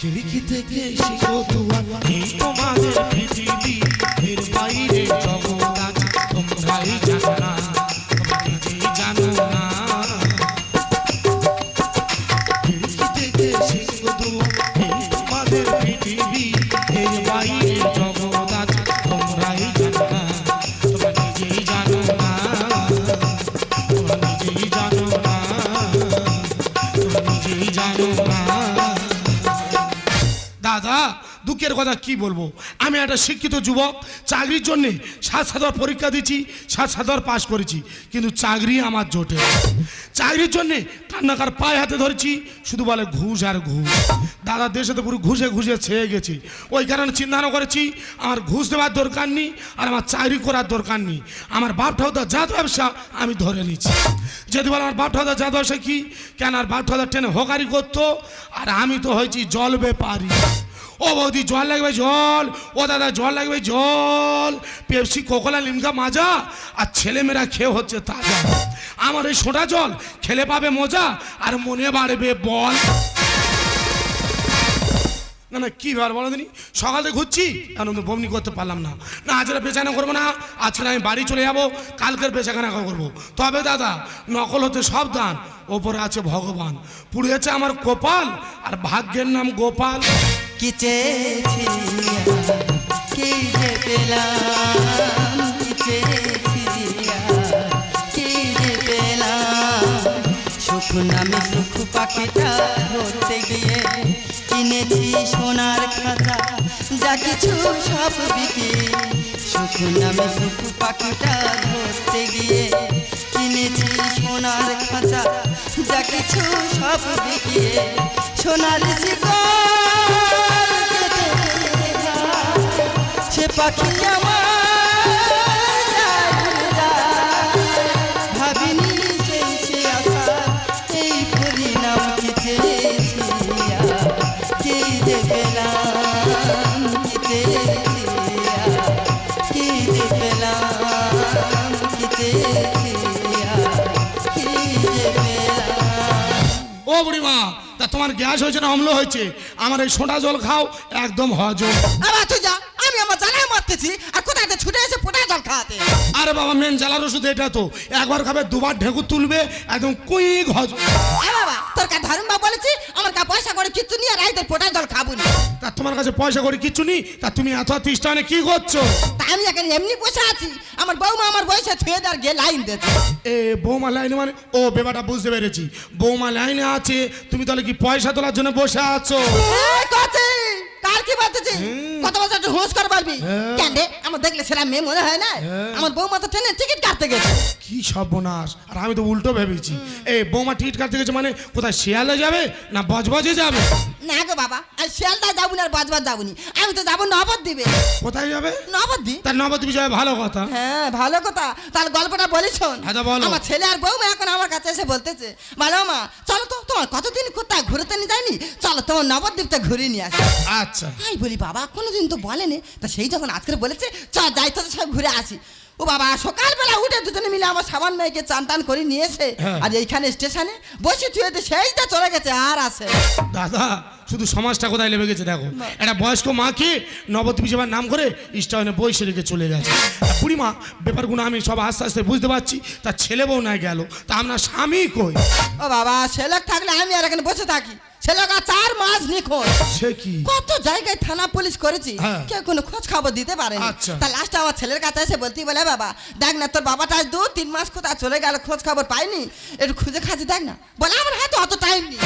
খিড়কি থেকে শিখো তোমার তোমাদের পৃথিবী এর বাইরে জগৎ। কথা কি বলব? আমি একটা শিক্ষিত যুবক, চাকরির জন্য সাত সাতবার পরীক্ষা দিচ্ছি সাত সাতবার পাশ করেছি, কিন্তু চাকরি আমার জোটে চাকরির জন্য কান্নাকার পায়ে হাতে ধরেছি, শুধু বলে ঘুষ আর ঘুষ। দাদা দেশে তো পুরো ঘুষে ঘুষে ছেয়ে গেছি। ওই কারণে চিন্তা করেছি, আমার ঘুষ দেওয়ার দরকার নেই আর আমার চাকরি করার দরকার নেই। আমার বাপ ঠাকুর জাত ব্যবসা আমি ধরে নিচ্ছি। যদি বলে আমার বাপ ঠাকুর জাত ব্যবসা কি? কেন আর বাপ ঠাকুর ট্রেনে হকারি করতো? আর আমি তো হয়েছি জল বেপারি ও বৌদি, জল লাগবে, জল। ও দাদা, জল লাগবে, জল। পেপসি, কোকোলা, লিমকা মাজা আর ছেলেমেয়েরা খেয়ে হচ্ছে তাজা। আমার এই সোটা জল খেলে পাবে মজা আর মনে বাড়বে বল। না না, কী ব্যাপার বলো দিনি? সকালে ঘুরছি, এখন বমনি করতে পারলাম না। না, আজ আর বেচানা করব না। আজকে আমি বাড়ি চলে যাব, কালকের বেচাকেনা করব। তবে দাদা, নকল হতে সব দান, ওপরে আছে ভগবান। পুড়িয়েছে আমার কপাল আর ভাগ্যের নাম গোপাল। কি চেয়েছি কি যে পেলাম কি চেয়েছি কি যে পেলাম সুখ নামে সুখ পাখিটা ধরতে গিয়ে কিনেছি সোনার খাতা যা কিছু সব বিকে সুখ নামে সুখ পাখিটা ধরতে গিয়ে কিনেছি সোনার খাঁচা যা কিছু সব বিকিয়ে সোনার শিকল তোমার গ্যাস হয়েছে না অম্ল হয়েছে? আমার এই সোঁটা জল খাও একদম হজম। তুই আরে বাবা মেন জ্বালার ওষুধ এটা তো। একবার খাবে দুবার ঢেকুর তুলবে একদম কুইক হজম এ বাবা তোর কা ধরুন বাবা বলেছি আমার কা পয়সা করে কিচ্ছু নিয়ে রাইতে পোটা জল খাব না। তা তোমার কাছে পয়সা করে কিচ্ছু নেই? তা তুমি এত তিষ্ঠানে কি করছ? তা আমি এখানে এমনি বসে আছি আমার বৌমা আমার বয়সে ছুঁয়ে দেওয়ার গিয়ে লাইন দিয়েছে। এ বৌমা লাইনে মানে? ও বেবাটা বুঝতে পেরেছি। বৌমা লাইনে আছে তুমি তাহলে কি পয়সা তোলার জন্য বসে আছো? কার কি বাজতেছে কত বছর একটু হোঁশ করে পারবি হ্যাঁ। কেন রে? আমার দেখলে সেরা মেয়ে মনে হয় না? হ্যাঁ। আমার বৌমা তো ট্রেনের টিকিট কাটতে গেছে। কি সর্বনাশ। আর আমি তো উল্টো ভেবেছি। এই বৌমা টিকিট কাটতে গেছে মানে কোথায় শিয়ালে যাবে না বজবজে যাবে? না গো বাবা আমি শিয়ালদা যাব না আর বাজবার যাব নি। আমি তো যাব নবদ্বীপে। কোথায় যাবে? নবদ্বীপ? তার নবদ্বীপ যাবে ভালো কথা। হ্যাঁ ভালো কথা। তার গল্পটা বলি শোন। হ্যাঁ, তা বলো। আমার ছেলে আর বৌমা এখন আমার কাছে এসে বলতেছে ভালো মা চলো তো তোমার কতদিন কোথায় ঘুরতে নিয়ে যায়নি? চলো তোমার নবদ্বীপটা ঘুরে নিয়ে আসি। আচ্ছা। আমি বলি বাবা কোনোদিন তো বলেনি। তা সেই যখন আজকে বলেছে চ যাই তো সব ঘুরে আসি। ও বাবা সকালবেলা উঠে দুজনে মিলে আমার সাবান মেয়েকে চান টান করে নিয়েছে হ্যাঁ। আর এইখানে স্টেশনে বসে থুয়েতে সেইটা চলে গেছে আর আসে দাদা শুধু সমাজটা কোথায় লেবে গেছে দেখো। একটা বয়স্ক মাকে নবদ্বীপ যাবার নাম করে স্টাইনে বসে রেখে চলে গেছে। বুড়িমা ব্যাপারগুলো আমি সব আস্তে আস্তে বুঝতে পারছি তার ছেলে বউ নাই গেল তা আপনার স্বামী কই? ও বাবা ছেলেক থাকলে আমি আর এখানে বসে থাকি। ছেলেকা চার মাস নিখোঁজ সে কি কত জায়গায় থানা পুলিশ করেছি হ্যাঁ। কেউ কোনো খোঁজ খবর দিতে পারেনি আচ্ছা। তা লাস্ট আমার ছেলের কাছে এসে বলতেই বলে বাবা দেখ না তোর বাবাটা আজ দু তিন মাস কোথায় চলে গেল খোঁজ খবর পাইনি একটু খুঁজে খাঁজে দেখ না বলে আমার হাতে অত টাইম নেই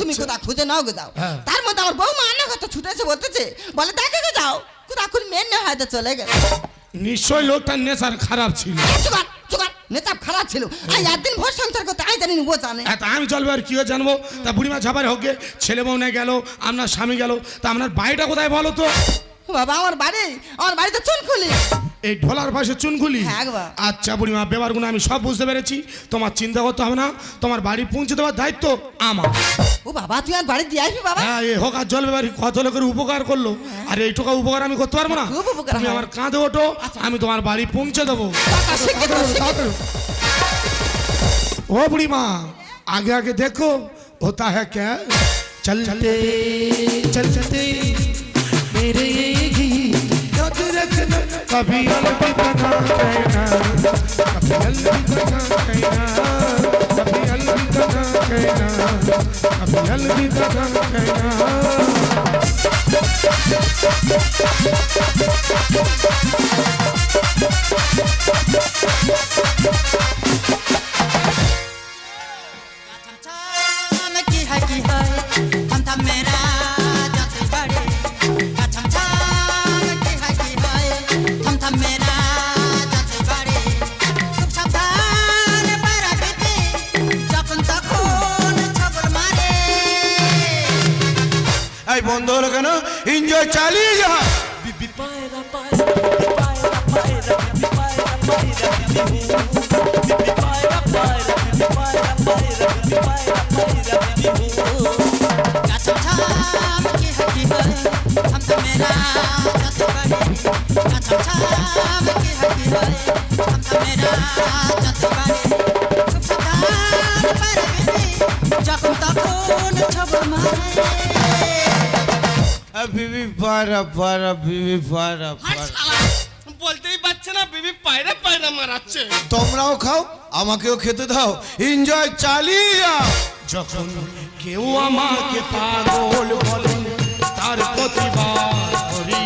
তুমি আচ্ছা। কোথাও খুঁজে নাও গো যাও হ্যাঁ। তার মধ্যে আমার বৌমা রান্না কথা ছুটে এসে বলতেছে বলে দেখে গো যাও এখন মেন না হয়তো চলে গেল। নিশ্চয় লোকটার নেশার খারাপ ছিল। চুকার চুকার নেতা খারাপ ছিল। আর একদিন ভোর সংসার করতে আমি জানি ও জানে। তা আমি চলবে আর কি হয়ে জানব? তা বুড়িমা ঝাপার হোক ছেলে বউ নেই গেল আপনার স্বামী গেল তা আপনার বাড়িটা কোথায় বলো তো? বাবা আমার বাড়ি? আমার বাড়িতে চুনকুলি। এই ঢোলার পাশে চুনকুলি? হ্যাঁ আচ্ছা বুড়ি মা বুড়িমা ব্যাপারগুলো আমি সব বুঝতে পেরেছি। তোমার চিন্তা করতে হবে না তোমার বাড়ি পৌঁছে দেওয়ার দায়িত্ব আমার। ও বাবা তুই আর বাড়ি দিয়ে আসবি বাবা? হ্যাঁ এই হোক আর জল ব্যাপারী কত লোকের উপকার করল। হ্যাঁ। আর এইটুকু উপকার আমি করতে পারব না? তুমি আমার কাঁধে ওঠো আচ্ছা। আমি তোমার বাড়ি পৌঁছে দেবো। ও বুড়ি মা আগে আগে দেখো হোতা হ্যাঁ ক্যা চলতে চলতে। मेरे ये गीत याद रखना कभी अलविदा ना कहना कभी अलविदा ना कहना कभी अलविदा ना कहना कभी अलविदा ना कहना হলো কেন? এনজয় চালিয়ে যা। छम পায়রা পায়রা বিবি পায়রা পায়রা বলতেই পারছে না বিবি পায়রা পায়রা মারাচ্ছে। তোমরাও খাও আমাকেও খেতে দাও। এনজয় চালিয়ে যা যখন কেউ আমাকে পাগল বলে তার প্রতিবাদ করি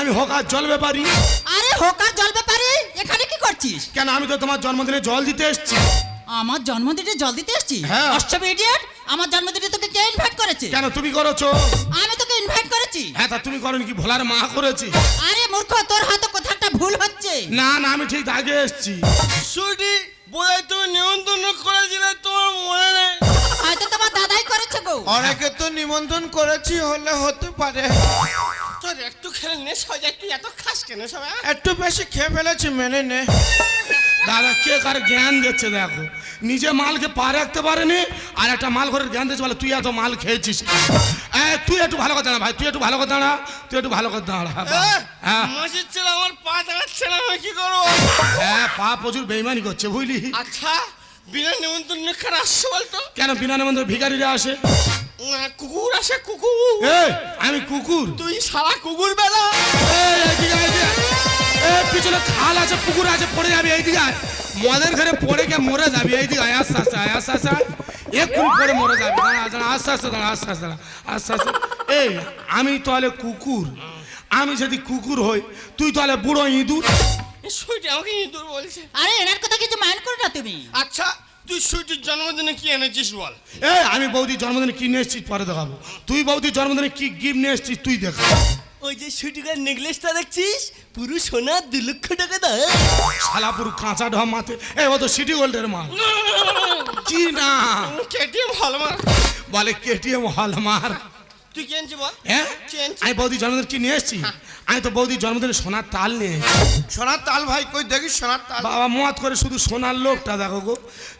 আমি হকার জল ব্যাপারি? আরে হোকার জল ব্যাপারে এখানে কি করছিস? কেন আমি তো তোমার জন্মদিনে জল দিতে এসেছি। আমার জন্মদিনে জল দিতে এসেছি? হ্যাঁ। অষ্টমী ইডিয়েট আমার জন্মদিনে তোকে কে ইনভাইট করেছে? কেন তুমি করেছ? আমি তোকে ইনভাইট করেছি। হ্যাঁ তা তুমি করনি কি? ভোলার মা করেছি। আরে মূর্খ তোর হয়তো কোথাও একটা ভুল হচ্ছে। না না আমি ঠিক আগে এসেছি। সুটি বোধহয় তুমি নিমন্ত্রণ করেছিলে তোমার মনে। নেই হয়তো তোমার দাদাই করেছে গো। অনেকে তো নিমন্ত্রণ করেছি হলে হতে পারে। তোর একটু খেলে নে সজাই তুই এত খাস কেন সবাই একটু বেশি খেয়ে ফেলেছি মেনে নে। দাদা কে কার জ্ঞান দিচ্ছে দেখো? নিজে মালকে পা রাখতে পারেনি আর একটা মাল ঘরের জ্ঞান দিচ্ছে বলে তুই এত মাল খেয়েছিস এ, তুই একটু ভালো কথা দাঁড়া ভাই তুই একটু ভালো কথা দাঁড়া তুই একটু ভালো কথা দাঁড়া হ্যাঁ মাসির ছেলে আমার পা দাঁড়াচ্ছে না কি করব? হ্যাঁ পা প্রচুর বেইমানি করছে বুঝলি? আচ্ছা বিনা নিমন্ত্রণ কার আসছে বলতো? কেন বিনা নেমন্ত্র ভিখারিরা আসে? কুকুর আসে কুকুর। এই আমি কুকুর। তুই সারা কুকুর বেলা। পিছনে খাল আছে পুকুর আছে পড়ে যাবি এইদিকে। মদের ঘরে পড়ে গিয়ে মরে যাবি এইদিকে আয়, আস্তে আস্তে আয়, আস্তে আস্তে এক্ষুনি পড়ে মরে যাবি। দাঁড়া আস্তে আস্তে দাঁড়া আস্তে আস্তে দাঁড়া আস্তে আস্তে। এই আমি তাহলে কুকুর। আমি যদি কুকুর হই তুই তাহলে বুড়ো ইঁদুর। সুইটি আমাকে ইঁদুর বলছে। আরে এনার কথা কিছু মাইন্ড করো না তুমি। আচ্ছা তুই সুইটির জন্মদিনে কি এনেছিস বল এ আমি বৌদির জন্মদিনে কি নিয়ে এসেছিস পরে দেখাবো তুই বৌদির জন্মদিনে কি গিফট নিয়ে এসেছিস তুই দেখ ওই যে সুইটিকার নেকলেসটা দেখছিস পুরো সোনা দু লক্ষ টাকা দা শালা পুরো কাঁচা ঢম মাথে এ ও তো সিটি গোল্ডের মাল কি না কেটিএম হল মার বলে কেটিএম হল মার তুই কি এনেছিস বল? হ্যাঁ? কি এনেছিস? আমি বৌদির জন্মদিন কি নিয়ে এসেছি? আমি তো বৌদির জন্মদিনে সোনার তাল নিয়ে এসেছি। সোনার তাল ভাই কই দেখি সোনার তাল? বাবা মত করে শুধু সোনার লোকটা দেখো গো।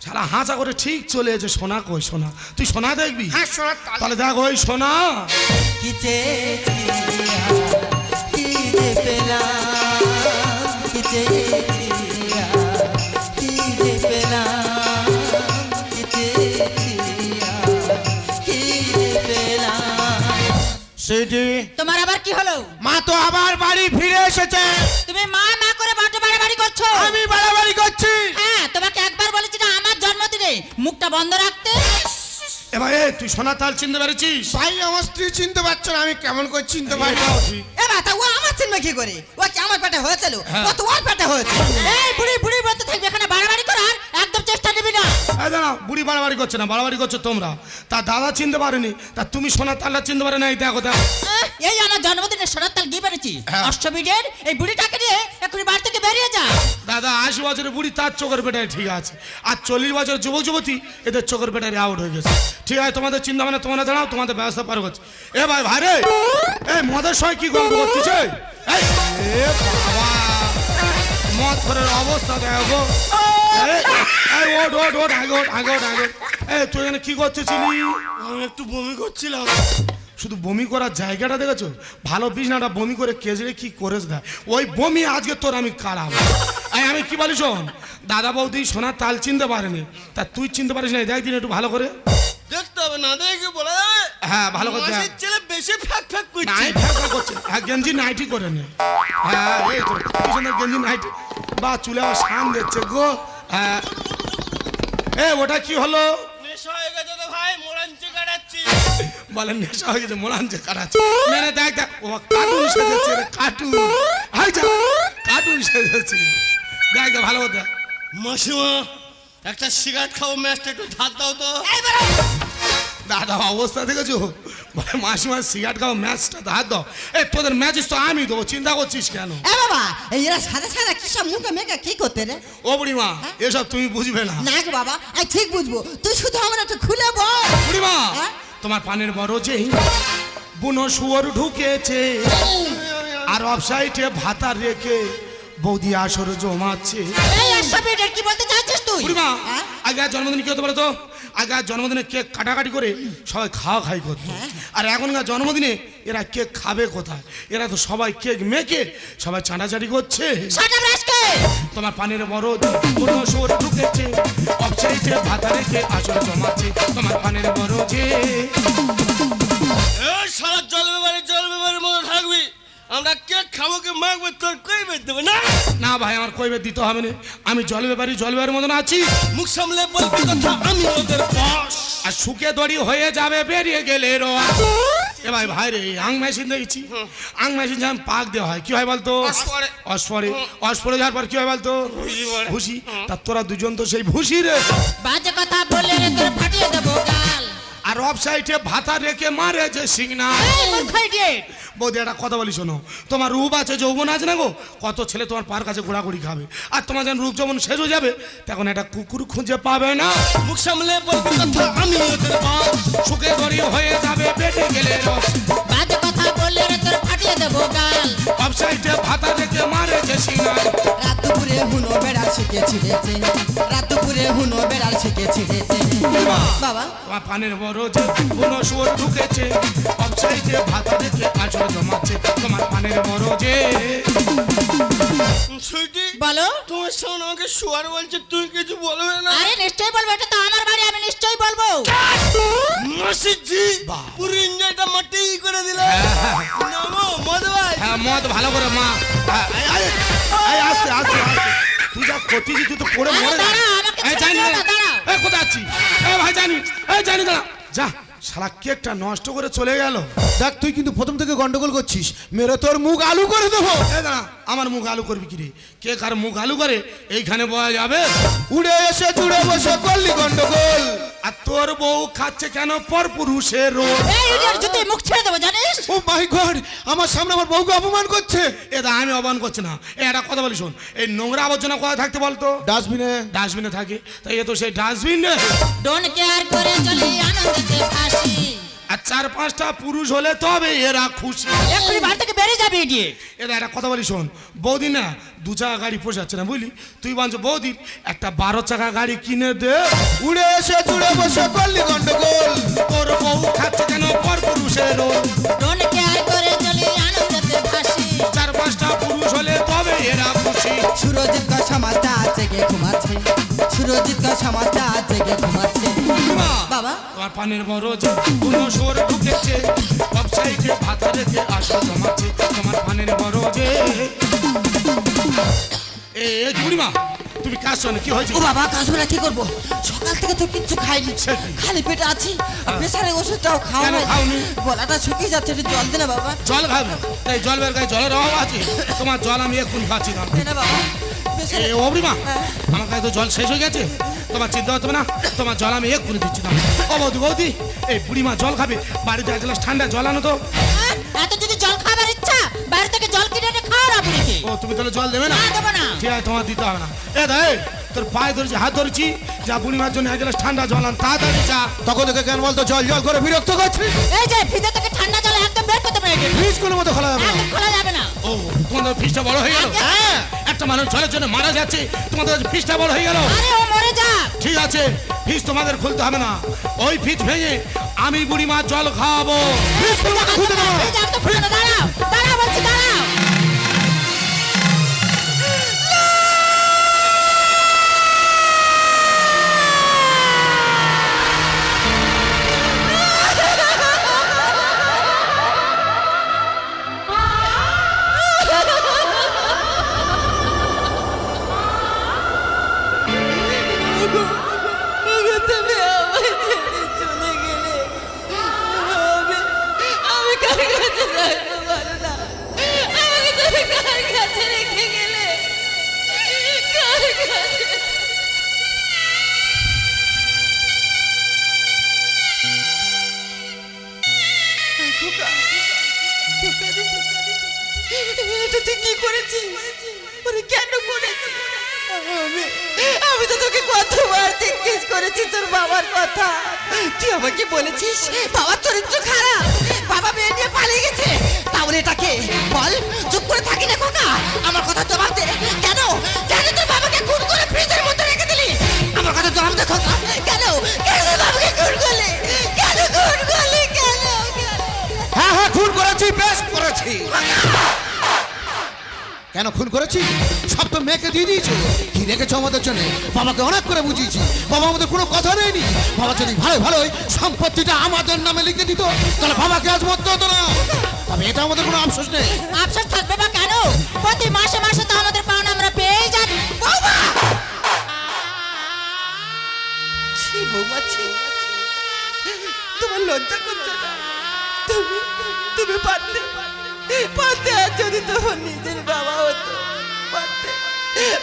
সারা হাঁচা করে ঠিক চলে এসে সোনা কই সোনা? তুই সোনা দেখবি? হ্যাঁ সোনার তাল। তাহলে দেখো ওই সোনা। কি চেয়েছি কি যে পেলাম? কি চেয়েছি সেটি তোমার আবার কি হলো? মা তো আবার বাড়ি ফিরে এসেছে। তুমি মা মা করে বাটো বাড়াবাড়ি করছ? আমি বাড়াবাড়ি করছি। হ্যাঁ তোমাকে একবার বলেছি না আমার জন্মদিনে মুখটা বন্ধ রাখতে। এবারে তুই সোনার তাল চিনতে পেরেছিস? ভাই আমার স্ত্রী চিনতে পারছ না আমি কেমন করে চিনতে পারি। এ বাতা ও আমার চিনবে কি করে? ও কি আমার পেটে হয়েছিল হ্যাঁ। ও তো ওর পেটে হয়েছে। এই বুড়ি বুড়ি বলতে থাকবে এখানে বাড়াবাড়ি করার এই দাঁড়া বুড়ি বাড়াবাড়ি করছে না বাড়াবাড়ি করছ তোমরা। তা দাদা চিনতে পারেনি তা তুমি সোনার তালটা চিনতে পারে না এই দেখো। দেখো এই আমার জন্মদিনে সোনার তাল গিয়ে পেরেছি হ্যাঁ। অষ্টমীদের এই বুড়িটাকে নিয়ে এক্ষুনি বাড়ি থেকে বেরিয়ে যা। দাদা আশি বছরের বুড়ি তার চোখের পেটায় ঠিক আছে। আর চল্লিশ বছর যুবক যুবতী এদের চোখের পেটায় আউট হয়ে গেছে। ঠিক আছে তোমাদের চিন্তা মানে তোমরা দাঁড়াও তোমাদের ব্যবস্থা পার করছে। এ ভাই ভাই রে! এই মদের সময় কি গল্প করতেছে? এই বাবা। মদ ঘরের অবস্থা দেখো। ওঠ ওঠ ওঠ আগে ওঠ আগে ওঠ আগে। এই তুই এখানে কি করতেছিলি? আমি একটু বমি করছিলাম। শুধু বমি করার জায়গাটা দেখেছ? ভালো বিছনাটা বমি করে কেজড়ে কি করেছে দেয় ওই বমি আজকে তোর আমি এই আমি কি বলি শোন? দাদা বৌদি সোনার তাল চিনতে পারেনি। তা তুই চিনতে পারিস না দেখ দিন একটু ভালো করে। দেখতে হবে না দেখে বলা হ্যাঁ ভালো দেখ মাসির ছেলে বেশি ফ্যাক ফ্যাক করছে। নাই করছে হ্যাঁ গেঞ্জি নাইটি করে নে। হ্যাঁ এই তো কি গেঞ্জি নাইটি। বা চুলে আবার শান দিচ্ছে গো। হ্যাঁ। এ ওটা কি হলো? নেশা হয়ে গেছে তো ভাই মোড়াঞ্চে কাটাচ্ছি। বলেন নেশা হয়ে গেছে মোড়ানছে কাটাচ্ছে। মেরে দেখ দেখ ও কার্টুন সেজেছে রে কার্টুন। হাই যা কার্টুন সেজেছে। দেখ দেখ ভালো কথা মাসিমা একটা সিগারেট খাব ম্যাচটা একটু ধার দাও তো। দাদা অবস্থা দেখেছ? বলে মাসি মাস সিগারেট খাও ম্যাচটা ধার দাও। এই তোদের ম্যাচ তো আমি দেবো চিন্তা করছিস কেন? এ বাবা এই এরা সাদা সাদা কি সব মুখে মেখে কি করতে রে? ও বুড়িমা এসব তুমি বুঝবে না। না গো বাবা আমি ঠিক বুঝব। তুই শুধু আমার একটু খুলে বল। বুড়িমা হ্যাঁ? তোমার পানের বড় যে বুনো শুয়োর ঢুকেছে আর অফসাইটে ভাতা রেখে বৌদি আসর জমাচ্ছে। কি বলতে চাইছিস তুই? বুড়িমা হ্যাঁ? আগে জন্মদিন কি হতে পারে তো? আগে জন্মদিনে কেক কাটাকাটি করে সবাই খাওয়া খাই করতো। হ্যাঁ। আর এখনকার জন্মদিনে এরা কেক খাবে কোথায়? এরা তো সবাই কেক মেখে সবাই চাঁটাচাটি করছে। তোমার পানের কোনো সুর ঢুকেছে। অফসাইটে ভাতা রেখে আসর জমাচ্ছে তোমার পানের বড় যে এ সারা আমরা কেক খাব কে মাখবো? তোর কই বের দেবে না? না ভাই আমার কইবে দিতে হবে না। আমি জল ব্যাপারী জল ব্যাপারের মতন আছি। মুখ সামলে বলবি কথা? আমি ওদের বস আর সুখে দড়ি হয়ে যাবে বেরিয়ে গেলে রোয়া। এ ভাই ভাই রে আং মেশিন দেখছি। আং মেশিন যখন পাক দেওয়া হয় কি হয় বলতো? অস্পরে। অস্পরে। অস্পরে যাওয়ার পর কি হয় বলতো? ভুসি তা তোরা দুজন তো সেই ভুসি রে। বাজে কথা বললে রে তোর ফাটিয়ে দেবো গাল। আর অফ সাইডে ভাতা রেখে মারে যে সিগনাল বৌদি একটা কথা বলি শোনো। তোমার রূপ আছে যৌবন আছে না গো? কত ছেলে তোমার পার কাছে ঘোরাঘুরি খাবে। আর তোমার যখন রূপ যেমন শেষ হয়ে যাবে তখন একটা কুকুর খুঁজে পাবে না। মুখ সামলে বলব কথা আমি সুখে দড়ি হয়ে যাবে বেটে গেলে রস। ফাটিয়ে দেবো গাল। অফ সাইডে ভাতা রেখে মারে যে রাত দুপুরে হুনো বেড়াল শিখে ছিঁড়েছে রাত দুপুরে হুনো বেড়াল শিখে ছিঁড়েছে বাবা তোমার পানের বড় যে কোনো সুর ঢুকেছে। অফসাইডে ভাতা রেখে আচর জমাচ্ছে তোমার পানের বড় যে সুইটি বলো। তোমার সামনে আমাকে শোয়ার বলছে তুই কিছু বলবে না? আরে নিশ্চয়ই বলব এটা তো আমার আমি নিশ্চয়ই বলব। মাসিজি পুরো এনজয়টা মাটি করে দিলে। নামো মদ ভাই হ্যাঁ মদ ভালো করে মা। এই, আস্তে আস্তে আস্তে তুই যা করছিস তুই তো পড়ে আরে মরে যা। দাঁড়াও, আমাকে এই ছেড়ে জানি। এই কোথায় আছিস? এই ভাই জানি। এই জানি দাঁড়া। যা। শালা কেকটা নষ্ট করে চলে গেল। দেখ তুই কিন্তু প্রথম থেকে গন্ডগোল করছিস। মেরে তোর মুখ আলু করে দেবো। দাঁড়া আমার মুখ আলু করবি কি রে? কে কার মুখ আলু করে এইখানে বয়া যাবে? উড়ে এসে জুড়ে বসে করলি গন্ডগোল। আর তোর বউ খাচ্ছে কেন পর পুরুষের জুতে মুখ ছেড়ে দেবো জানিস? ও মাই গড আমার সামনে আমার বউকে অপমান করছে। এটা আমি অপমান করছি না। এটা একটা কথা বলি শোন। এই নোংরা আবর্জনা কোথায় থাকতে বলতো? ডাস্টবিনে ডাস্টবিনে থাকে। তাই এ তো সেই ডাস্টবিন ডোন্ট কেয়ার করে চলে আনন্দেতে ফাঁসি। আর চার পাঁচটা পুরুষ হলে তবে এরা খুশি। এক্ষুনি বাড়ি থেকে বেরিয়ে যাবে ইডিয়েট এরা একটা কথা বলি শোন বৌদি না দু চাকা গাড়ি পোষাচ্ছে না বুঝলি? তুই বলছো বৌদি একটা বারো চাকা গাড়ি কিনে দে। উড়ে এসে জুড়ে বসে করলি গন্ডগোল। তোর বউ খাচ্ছে কেন পর পুরুষের চার পাঁচটা পুরুষ হলে তবে এরা খুশি। সুরজিৎ কা সমাজটা জেগে ঘুমাচ্ছে। সুরজিৎ কা সমাজটা জেগে ঘুমাচ্ছে। বাবা তোমার পানের বড় কোনো সোর ঢুকেছে ওয়েবসাইটে ভাতা রেখে আসো জমাচ্ছে তোমার পানের যে এ বুড়িমা তুমি কাজ শোনো কি হয়েছে? ও বাবা কাজগুলা কি করব? সকাল থেকে তো কিচ্ছু খাইনি। খালি পেটে আছি। আর প্রেসারের ওষুধটাও খাওয়া। খাওনি? গলাটা শুকিয়ে যাচ্ছে একটু জল দে না বাবা। জল খাবে? তাই জল বের গায়ে জলের অভাব আছে? তোমার জল আমি এখন খাচ্ছি না। বাবা। এ ও বুড়িমা হ্যাঁ। আমার কাছে তো জল শেষ হয়ে গেছে? তোমার চিন্তা হতো না। তোমার জল আমি এক্ষুনি দিচ্ছি না ও বৌদি বৌদি এই বুড়িমা জল খাবে। বাড়িতে এক গ্লাস ঠান্ডা জল আনো তো। এত যদি জল খাবার ইচ্ছা বাইরে থেকে জল কিনে এনে খাও না বুড়িকে ও তুমি তাহলে জল দেবে না? না, দেবো না। ঠিক আছে তোমার দিতে হবে না। এ দাই তোর পায়ে ধরেছি হাত ধরেছি। যা বুড়িমার জন্য এক গ্লাস ঠান্ডা জল আন তাড়াতাড়ি যা। তখন থেকে কেন বলতো জল জল করে বিরক্ত করছিস? এই যে ফ্রিজে থেকে ঠান্ডা জল একদম বের করতে পেরে ফ্রিজ কোনো মতো খোলা যাবে না। একদম খোলা যাবে না। ও তোমাদের ফিসটা বড় হয়ে গেল? হ্যাঁ। একটা মানুষ জলের জন্য মারা যাচ্ছে তোমাদের ফিসটা বড় হয়ে গেল? আরে ও মরে ঠিক আছে ফিস তোমাদের খুলতে হবে না। ওই ফিস ভেঙে আমি বুড়ি মা জল খাওয়াবো। ফিস খুলতে দাঁড়াও দাঁড়াও বলছি দাঁড়াও। কেন আমি তো তোকে কতবার জিজ্ঞেস করেছি তোর বাবার কথা। তুই আমাকে বলেছিস, বাবার চরিত্র খারাপ। বাবা মেয়ে পালিয়ে গেছে। তাহলে এটাকে বল, চুপ করে থাকি না খোকা। আমার কথা জবাব দে কেন? কেন তোর বাবাকে খুন করে ফ্রিজের মধ্যে রেখে দিলি? আমার কথা জবাব দে খোকা। কেন? কেন বাবাকে খুন করলি? কেন খুন খুন করেছি বেশ করেছি। কেন খুন করেছি? সব তো মেয়েকে দিয়ে দিয়েছ। কি রেখেছো আমাদের জন্য? বাবাকে অনেক করে বুঝিয়েছি। বাবা আমাদের কোনো কথা নেয়নি বাবা যদি ভালো ভালোই সম্পত্তিটা আমাদের নামে লিখে দিত তাহলে বাবাকে আজ মরতে হতো না। তবে এটা আমাদের কোনো আফসোস নেই। আফসোস থাকবে বা কেন? প্রতি মাসে মাসে তো আমাদের পাওনা আমরা পেয়ে যাচ্ছি। বৌমা! ছি বৌমা ছি। তোমার লজ্জা করছে না। তুমি তুমি পারতে পারতে আর যদি তোমার নিজের বাবা হতো পারতে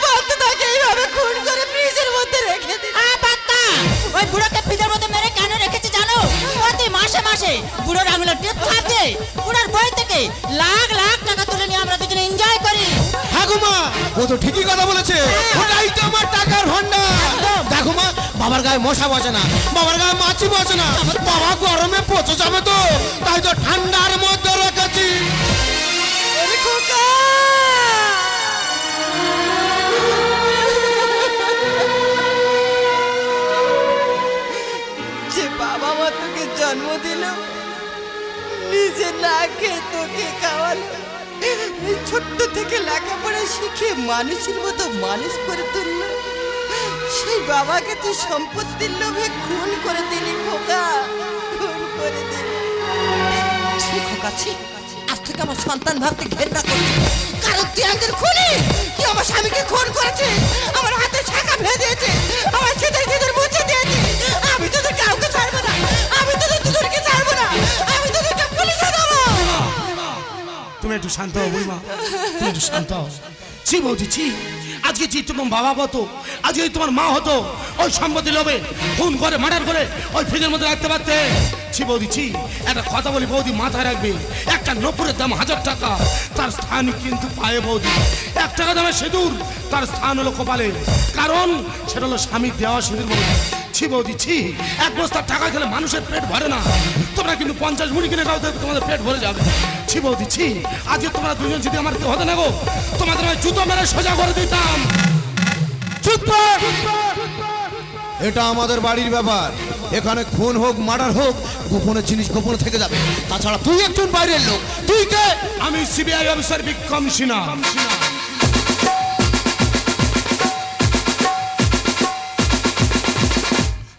পারতে তাকে এইভাবে খুন করে ফ্রিজের মধ্যে রেখে বাত্তা! ওই বুড়োকে ফ্রিজের মধ্যে মেরে কেন রেখেছি জানো? প্রতি মাসে মাসে বুড়োর আঙুলের টিপ ছাড় বুড়োর বই থেকে লাখ লাখ টাকা তুলে নিয়ে আমরা দুজনে এনজয় করি। হ্যাঁ গো ও তো ঠিকই কথা বলেছে। ওটাই তো আমার বাবার গায়ে মশা বসে না, বাবার গায়ে মাছি বসে না। বাবা গরমে পচে যাবে তো, তাই তো ঠান্ডার মধ্যে রেখেছি। যে বাবা মা তোকে জন্ম দিল, নিজে না খেয়ে তোকে খাওয়ালো। ছোট্ট থেকে লেখাপড়া শিখে মানুষের মতো মানুষ করে তুললো। সেই বাবাকে তুই সম্পত্তির লোভে খুন করে দিলি খোকা। খুন করে দিলি। ছি খোকা ছি। আজ থেকে আমার সন্তান ভাবতে ঘেন্না করছে কারণ তুই একজন খুনি। তুই আমার স্বামীকে খুন করেছে। আমার হাতে ছাকা ভেঙে দিয়েছে আমার ছেদের ছেদের মুছে দিয়েছে। আমি তোদের কাউকে ছাড়বো না। আমি তোদের দুজনকে ছাড়বো না। আমি তোদেরকে পুলিশে দেবো। তুমি একটু শান্ত হও বুড়িমা। তুমি একটু শান্ত হও। ছি বৌদি, ছি। আজকে যদি তোমার বাবা হতো আজকে যদি তোমার মা হতো, ওই সম্পত্তি লোভে, খুন করে, মার্ডার করে, ওই ফ্রিজের মধ্যে রাখতে পারতে। ছি বৌদি, ছি। একটা কথা বলি বৌদি, মাথায় রাখবে। একটা নপুরের দাম হাজার টাকা, তার স্থান কিন্তু পায়ে বৌদি। এক টাকা দামের সিঁদুর, তার স্থান হলো কপালে। কারণ সেটা হলো স্বামীর দেওয়া সিঁদুর বৌদি ছি বৌদি, ছি। এক বস্তা টাকা খেলে মানুষের পেট ভরে না। তোমরা কিন্তু পঞ্চাশ মুড়ি কিনে খাও তোমাদের পেট ভরে যাবে। ছি বৌদি, ছি। আজকে তোমরা দুজন যদি আমার কেউ হতে না গো তোমাদের আমি জুতো মেরে সোজা করে দিতাম। এটা আমাদের বাড়ির ব্যাপার। এখানে খুন হোক মার্ডার হোক গোপনের জিনিস গোপনে থেকে যাবে। তাছাড়া তুই একজন বাইরের লোক। তুই কে? আমি সিবিআই অফিসার বিক্রম সিনহা।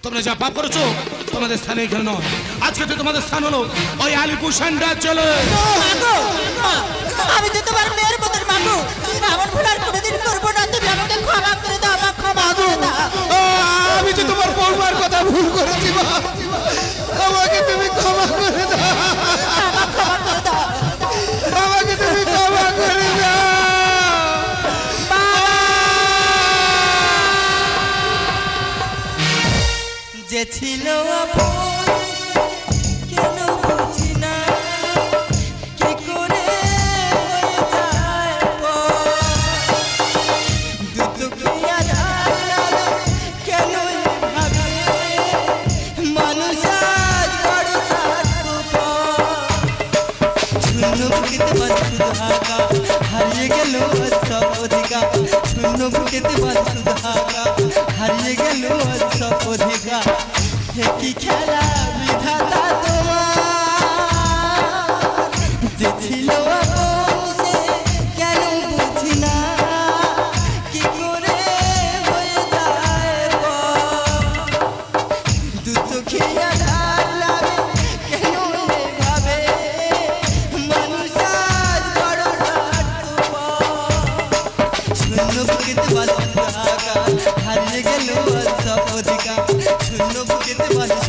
তোমরা যা পাপ করেছ তোমাদের স্থানে এখানে নয়। আজকে তো তোমাদের স্থান হলো ওই আলিপুর সেন্টার চলে। আমি তো তোমার सुनो बात सुधागा हारिए गेलो सब अधिका सुनो बात सुधागा खेला विधाता तुम्हारा। থাকা